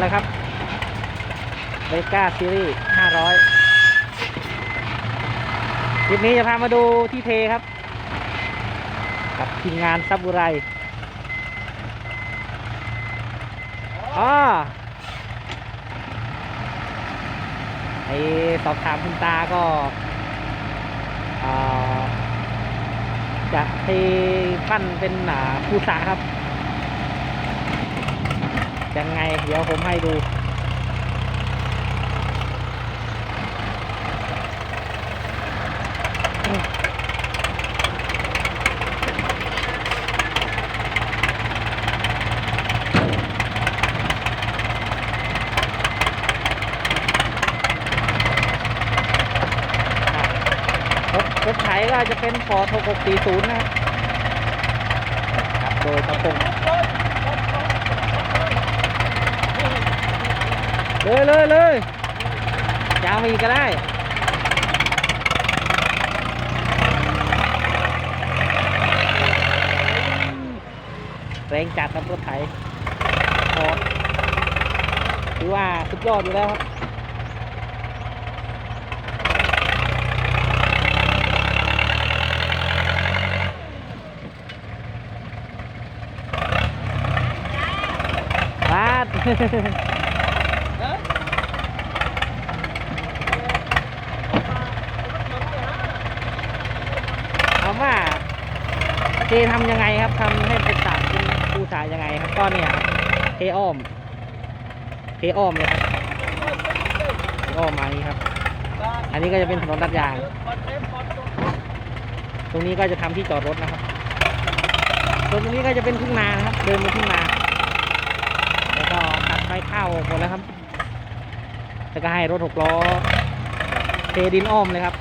แล้วครับเบก้าซีรีส์500คลิปนี้จะพามาดูที่เทครับ กับทีมงานซับบุไรอ๋อไอสอบถามคุณตาก็จะเทปั้นเป็นหนาภูษาครับ ยังไง เดี๋ยวผมให้ดู รถไถก็จะเป็นฟอร์ด6640 นะครับครับโดยกระพง เลยเลยเลยยาวมาอีกก็ได้แรงจัดครับรถไถฟอดถือว่าสุดยอดอยู่แล้วครับบาด เอาว่า เจทำยังไงครับทำให้เป็นสาเป็นปูสายังไงครับก็เนี่ยครับเทอ้อม เทอ้อมเลยครับเทอ้อมมานี้ครับ อันนี้ก็จะเป็นถนนตัดยาง ตรงนี้ก็จะทำที่จอดรถนะครับส่วนตรงนี้ก็จะเป็นทุ่งนานะครับ เดินบนทุ่งนาแล้วก็ตัดไม้ข้าวหมดแล้วครับแล้วก็ให้รถหกล้อเทดินอ้อมเลยครับ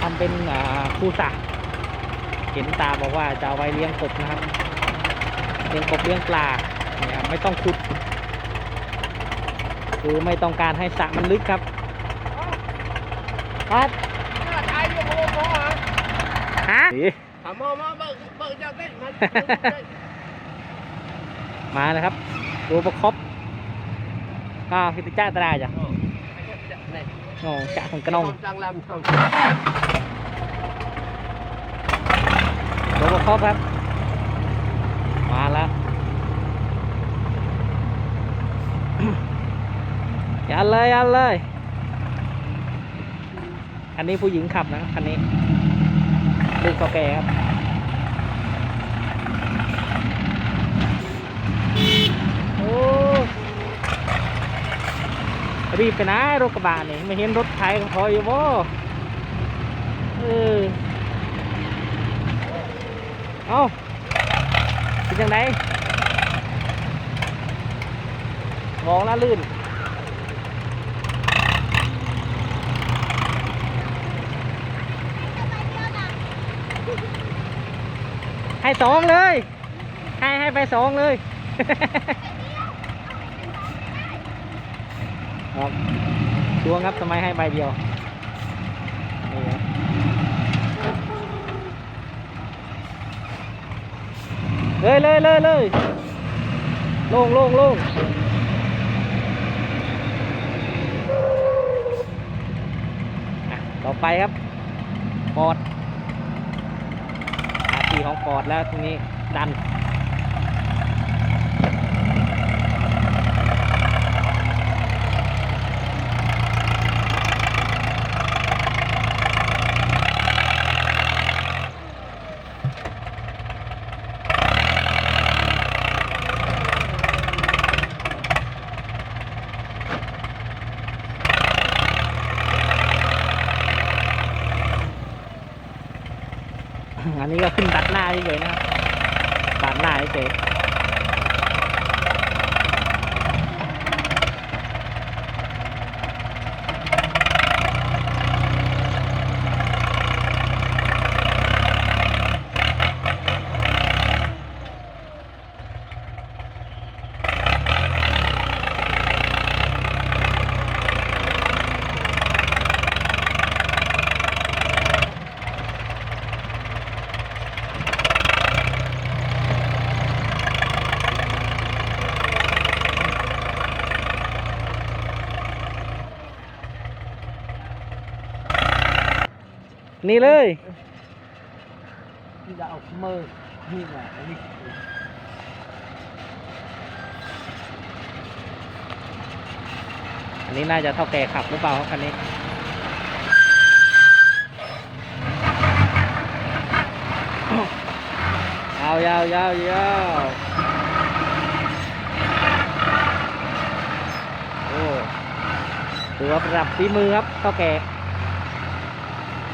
ทำเป็นอ่าคูสระ เห็นตาบอกว่าจะเอาไว้เลี้ยงกบนะครับ เลี้ยงกบเลี้ยงปลาเนี่ยครับไม่ต้องขุด คือไม่ต้องการให้สระมันลึกครับ ครับฮะมาเลยครับดูประครบก็พิจจ้าตราจ้ะโอ้จ่าของกระนอง ดูประครบครับ มาแล้วยันเลยยันเลยคันนี้ผู้หญิงขับนะคันนี้ลูกก่าแก่ครับโอ้รีบไปนะรถกระบะนี่ไม่เห็นรถไถก็ถอยอยู่บ่เออ เอาเป็นยังไงมองแล้วลื่นให้สองเลย ให้ให้ไปสองเลยครับดวงครับทำไมให้ใบเดียวนี่ครับ เลยเลยเลยเลยลงลงลงอะต่อไปครับปอดหน้าที่ของปอดแล้วทีนี้ดัน นี้ก็ขึ้นดัดหน้าเฉยๆนะครับดัดหน้าเฉย นี่เลยที่จะเอาเมอร์นี่ไงอันนี้อันนี้น่าจะเท่าแก่ขับหรือเปล่าครับคันนี้ยาวยาวยาวยาวโอ้ถือว่าประดับฝีมือครับเท่าแก่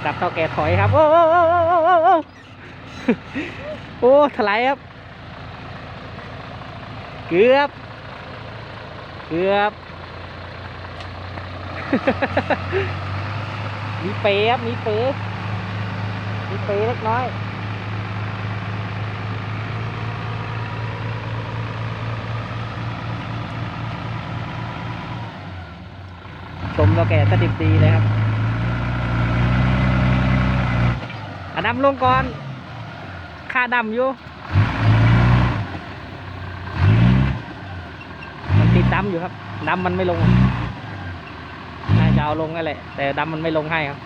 ดับเท่าแก่ถอยครับโอ้โอ้โอ้โอ้โอ้โอ้โอ้โอ้ถลายครับ เกือบ เกือบ มีเป๊ะครับมีเป๊ะมีเป๊ะเล็กน้อยชมตัวแก่สดิบดีเลยครับ อะดำลงก่อนค่าดำอยู่มันติดดำอยู่ครับดำมันไม่ลงน่าจะเอาลงนั่นแหละแต่ดำมันไม่ลงให้ครับ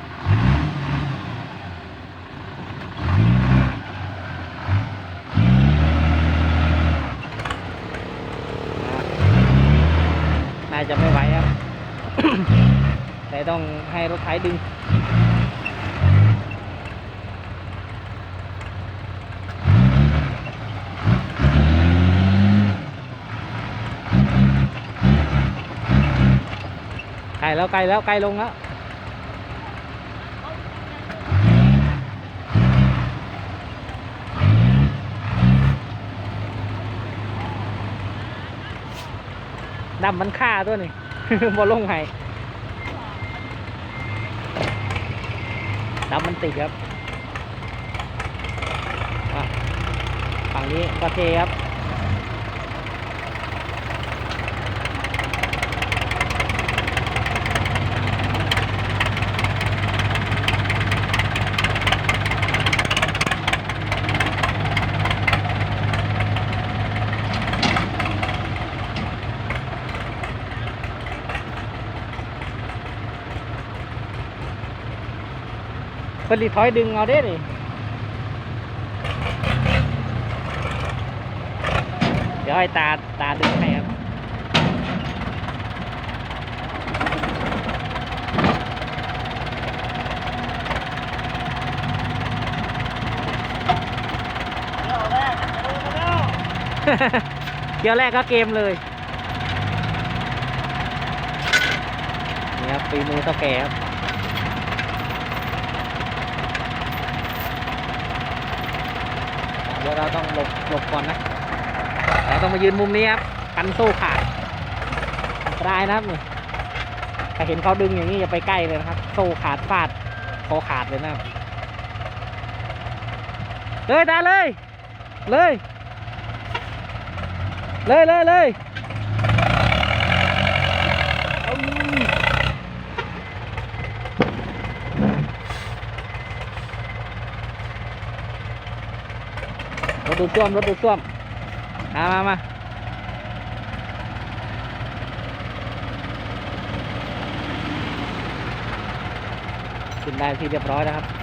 น่าจะไม่ไหวครับ แต่ต้องให้รถไถดึง แล้วไกลแล้วไกลลงแล้วดำมันฆ่าตัวนี่บอลงไห้ดำมันติดครับฝั่งนี้ก็เทครับ ผลิตถอยดึงเอาเด้นี่เดี๋ยวให้ตาตาดึงให้ครับเดี๋ยวแรกก็เกมเลยนี่ครับฝีมือเท่าแก่ครับ เดี๋ยวเราต้องหลบหลบก่อนนะเราต้องมายืนมุมนี้ครับกันโซ่ขาดอันตรายนะครับนี่ถ้าเห็นเขาดึงอย่างนี้อย่าไปใกล้เลยนะครับโซ่ขาดฟาดคอขาดเลยนะครับเลยได้เลย เลย เลยเลยเลยอืมรถ ดูดซ่วมรถดูดซ่วมมามามาขึ้นได้ที่เรียบร้อยนะครับ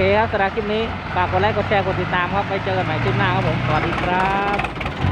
เคครับสำหรับคลิปนี้ฝากกดไลค์กดแชร์กดติดตามครับไว้เจอกันใหม่คลิปหน้าครับผมสวัสดีครับ